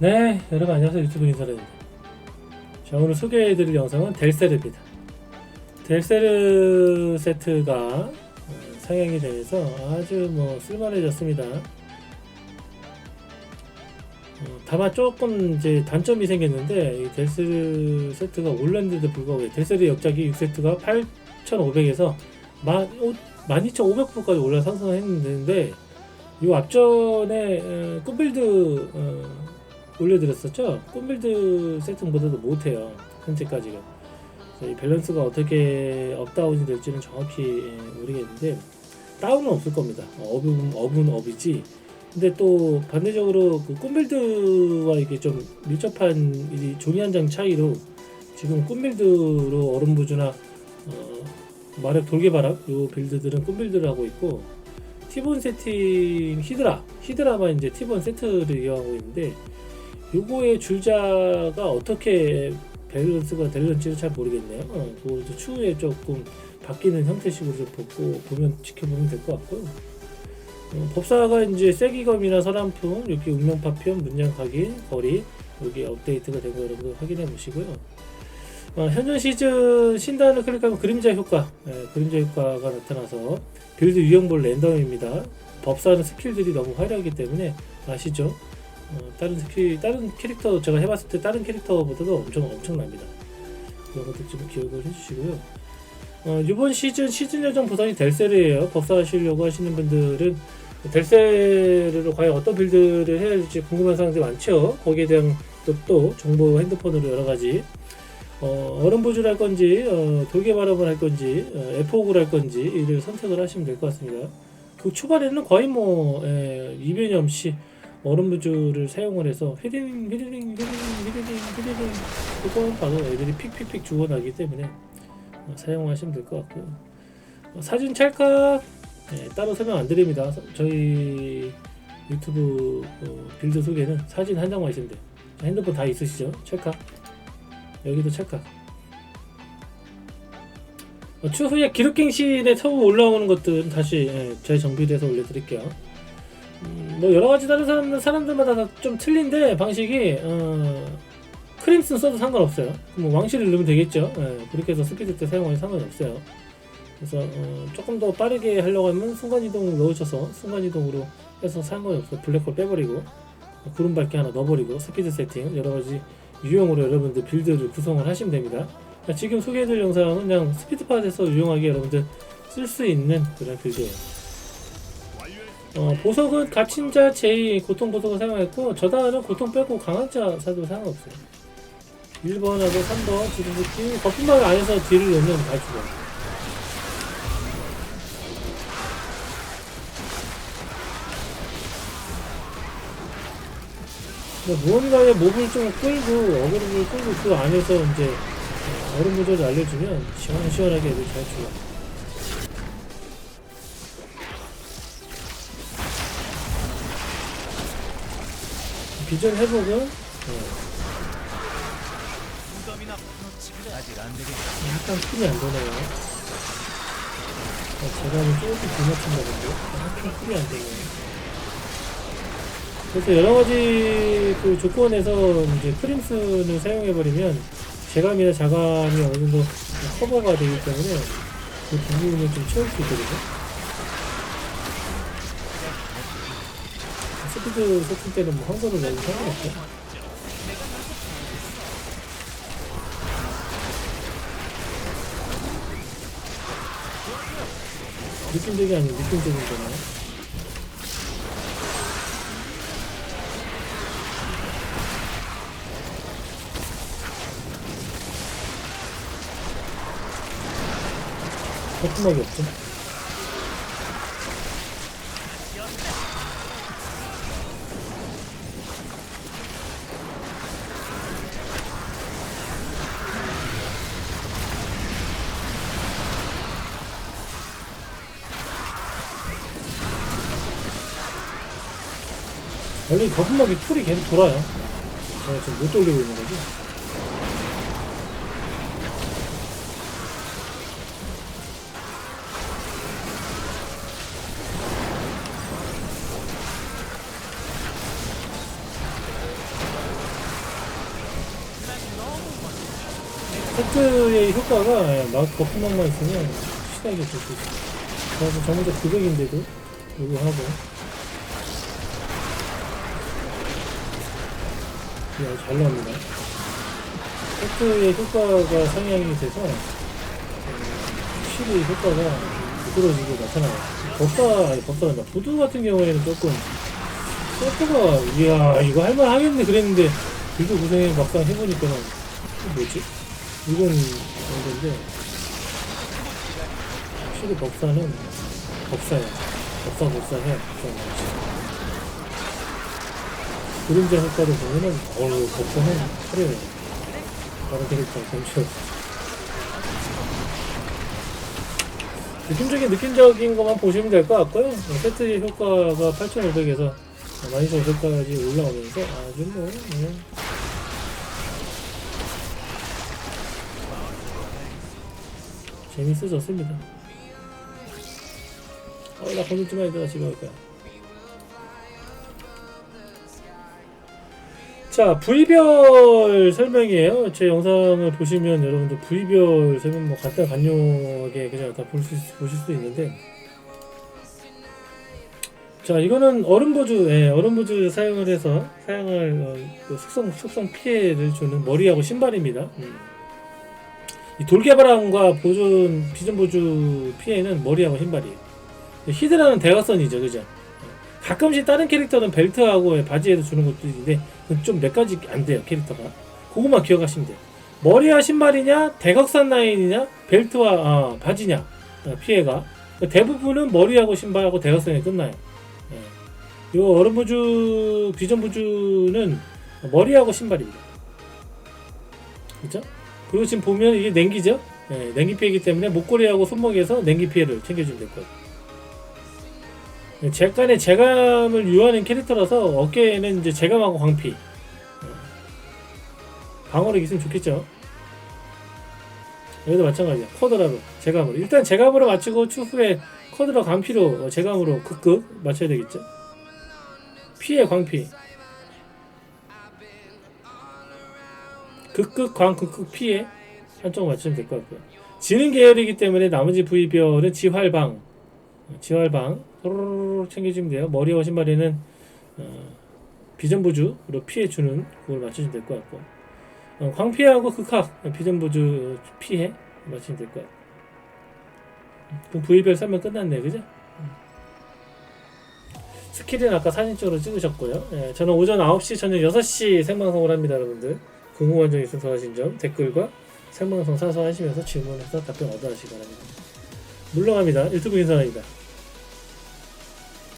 네, 여러분 안녕하세요. 유튜브 인사드립니다. 자, 오늘 소개해드릴 영상은 델세르입니다. 델세르 세트가 어, 상향이 되면서 아주 뭐 쓸만해졌습니다. 어, 다만 조금 이제 단점이 생겼는데 이 델세르 세트가 올랐는데도 불구하고 델세르 역작이 6세트가 8,500에서 12,500%까지 올라 상승했는데 이 앞전에 어, 꿈빌드 어, 올려드렸었죠. 꿈빌드 세팅보다도 못해요. 현재까지가. 이 밸런스가 어떻게 업다운이 될지는 정확히 예, 모르겠는데 다운은 없을 겁니다. 어, 업은 업은 업이지. 근데 또 반대적으로 그 꿈빌드와 이게 좀 밀접한 이 종이 한 장 차이로 지금 꿈빌드로 얼음부주나 어, 마력 돌개바람 요 빌드들은 꿈빌드를 하고 있고 티본 세팅 히드라 히드라만 이제 티본 세트를 이용하고 있는데 요거의 줄자가 어떻게 밸런스가 될런지를 잘 모르겠네요. 어, 그것도 추후에 조금 바뀌는 형태식으로 좀 보고 보면 지켜보면 될 것 같고요. 어, 법사가 이제 세기검이나 서람풍, 여기 운명 파편, 문양 각인, 거리 여기 업데이트가 된거 여러분들 확인해 보시고요. 어, 현존 시즌 신단을 클릭하면 그림자 효과, 예, 그림자 효과가 나타나서 빌드 유형별 랜덤입니다. 법사는 스킬들이 너무 화려하기 때문에 아시죠? 어, 다른 스킬, 다른 캐릭터 제가 해봤을 때 다른 캐릭터보다도 엄청 엄청납니다. 그런 것도 좀 기억을 해주시고요. 어, 이번 시즌 시즌 요정 보상이 델세르예요. 법사하시려고 하시는 분들은 델세르로 과연 어떤 빌드를 해야 할지 궁금한 사람들이 많죠. 거기에 대한 또, 또 정보 핸드폰으로 여러 가지 어, 얼음 보조를 할 건지 어, 돌개 발음을 할 건지 어, F6를 할 건지 이를 선택을 하시면 될 것 같습니다. 그 초반에는 거의 뭐 에, 이변이 없이 얼음 부주를 사용을 해서 휘리링 휘리링 휘리링 휘리링 휘리링 그거만 봐도 애들이 픽픽픽 죽어나기 때문에 어, 사용하시면 될 것 같고요. 어, 사진 찰칵 예, 따로 설명 안 드립니다. 서- 저희 유튜브 어, 빌드 소개는 사진 한 장만 있으면 돼요. 자, 핸드폰 다 있으시죠? 찰칵 여기도 찰칵 어, 추후에 기록갱신에 처음 올라오는 것들은 다시 예, 재정비돼서 올려드릴게요. 음, 뭐 여러 가지 다른 사람, 사람들마다 다 좀 틀린데 방식이 어, 크림슨 써도 상관없어요. 뭐 왕실을 넣으면 되겠죠. 예, 그렇게 해서 스피드 때 사용하면 상관이 없어요. 그래서 어, 조금 더 빠르게 하려고 하면 순간 이동을 넣으셔서 순간 이동으로 해서 상관이 없어요. 블랙홀 빼버리고 어, 구름 밝기 하나 넣어버리고 스피드 세팅 여러 가지 유형으로 여러분들 빌드를 구성을 하시면 됩니다. 자, 지금 소개해드릴 영상은 그냥 스피드팟에서 유용하게 여러분들 쓸 수 있는 그런 빌드예요. 어, 보석은 갇힌 자 제2 고통 보석을 사용했고 저단은 고통 빼고 강한 자 사도 상관없어요. 1번하고 3번 지름듣기 거품막 안에서 뒤를 넣으면 다 죽어요. 무언가의 몹을 좀 끌고 어그로를 끌고 그 안에서 이제 어, 얼음 조절을 알려주면 시원시원하게 애들 잘 죽어요 비전 회복은 어, 아직 안 되겠다. 약간 핀이 안 도네요. 어, 제가는 조금 불맞춘다 본데 약간 핀이 안 되네요. 그래서 여러 가지 그 조건에서 이제 크림슨을 사용해버리면 재감이나 자감이 어느 정도 커버가 되기 때문에 그 부분을 좀 채울 수 있거든요. 스피드 세팅 때는 뭐 황소를 넣어도 상관없죠. 느낌적이 아니고 느낌적인 거네. 거품막이 없죠. 원래 거품막이 풀이 계속 돌아요. 제가 지금 못 돌리고 있는 거지. 세트의 효과가 막 거품막만 있으면 시간이 될수 있어요. 그래서 정문자 900인데도 요거 하고. 이게 아주 잘 나옵니다. 세트의 효과가 상향이 돼서 어, 확실히 효과가 부드러지고 나타나요. 법사, 아니 법사란다. 부두 같은 경우에는 조금 세트가 이야 이거 할만 하겠네 그랬는데 이거 고생해 막상 해보니까는 이거 뭐지? 이건 정도인데 확실히 법사는 법사야. 법사 법사해. 법사 그림자 효과를 보면은 어우 법사는 화려해. 다른 캐릭터 괜찮 느낌적인 느낌적인 것만 보시면 될 것 같고요. 세트 효과가 8,500에서 12,500까지 올라오면서 아주 뭐 예. 재밌어졌습니다. 어, 나 건들지 마, 얘들아. 집에 갈 거야. 자, 부위별 설명이에요. 제 영상을 보시면 여러분들 부위별 설명 뭐 간단 간략하게 그냥 다 볼 수, 보실 수 있는데. 자, 이거는 얼음보주, 예, 얼음보주 사용을 해서 사용할 어, 그 숙성, 숙성 피해를 주는 머리하고 신발입니다. 음. 이 돌개바람과 보존, 비전 보주 피해는 머리하고 신발이에요. 히드라는 대각선이죠, 그죠? 가끔씩 다른 캐릭터는 벨트하고 바지에도 주는 것도 있는데 좀 몇 가지 안 돼요 캐릭터가. 그것만 기억하시면 돼요. 머리와 신발이냐 대각선 라인이냐 벨트와 아, 바지냐 어, 피해가. 대부분은 머리하고 신발하고 대각선에 끝나요. 예. 요 얼음부주 비전부주는 머리하고 신발입니다. 그죠? 그리고 지금 보면 이게 냉기죠? 예, 냉기 피해이기 때문에 목걸이하고 손목에서 냉기 피해를 챙겨주면 될 거예요 제간의 재감을 유하는 캐릭터라서 어깨에는 이제 재감하고 광피. 어. 방어력 있으면 좋겠죠. 여기도 마찬가지야. 쿼드라로 재감으로. 일단 재감으로 맞추고 추후에 쿼드라 광피로 어, 재감으로 극극 맞춰야 되겠죠. 피해 광피. 극극 광 극극 피해. 한쪽 맞추면 될 것 같고요. 지능 계열이기 때문에 나머지 부위별은 지활방. 지활방 또르르 챙겨주면 돼요. 머리와 신발에는 어, 비전보주로 피해주는 그걸 맞추시면 될 것 같고 어, 광피하고 극학 비전보주 피해 맞추시면 될 것 같고 그럼 부위별 설명 끝났네 그죠? 음. 스킬은 아까 사진적으로 찍으셨고요. 예, 저는 오전 9시, 저녁 6시 생방송을 합니다, 여러분들. 궁금한 점 있으면 더하신 점 댓글과 생방송 사서 하시면서 질문해서 답변 얻어가시기 바랍니다. 물러갑니다. 유튜브 인사입니다.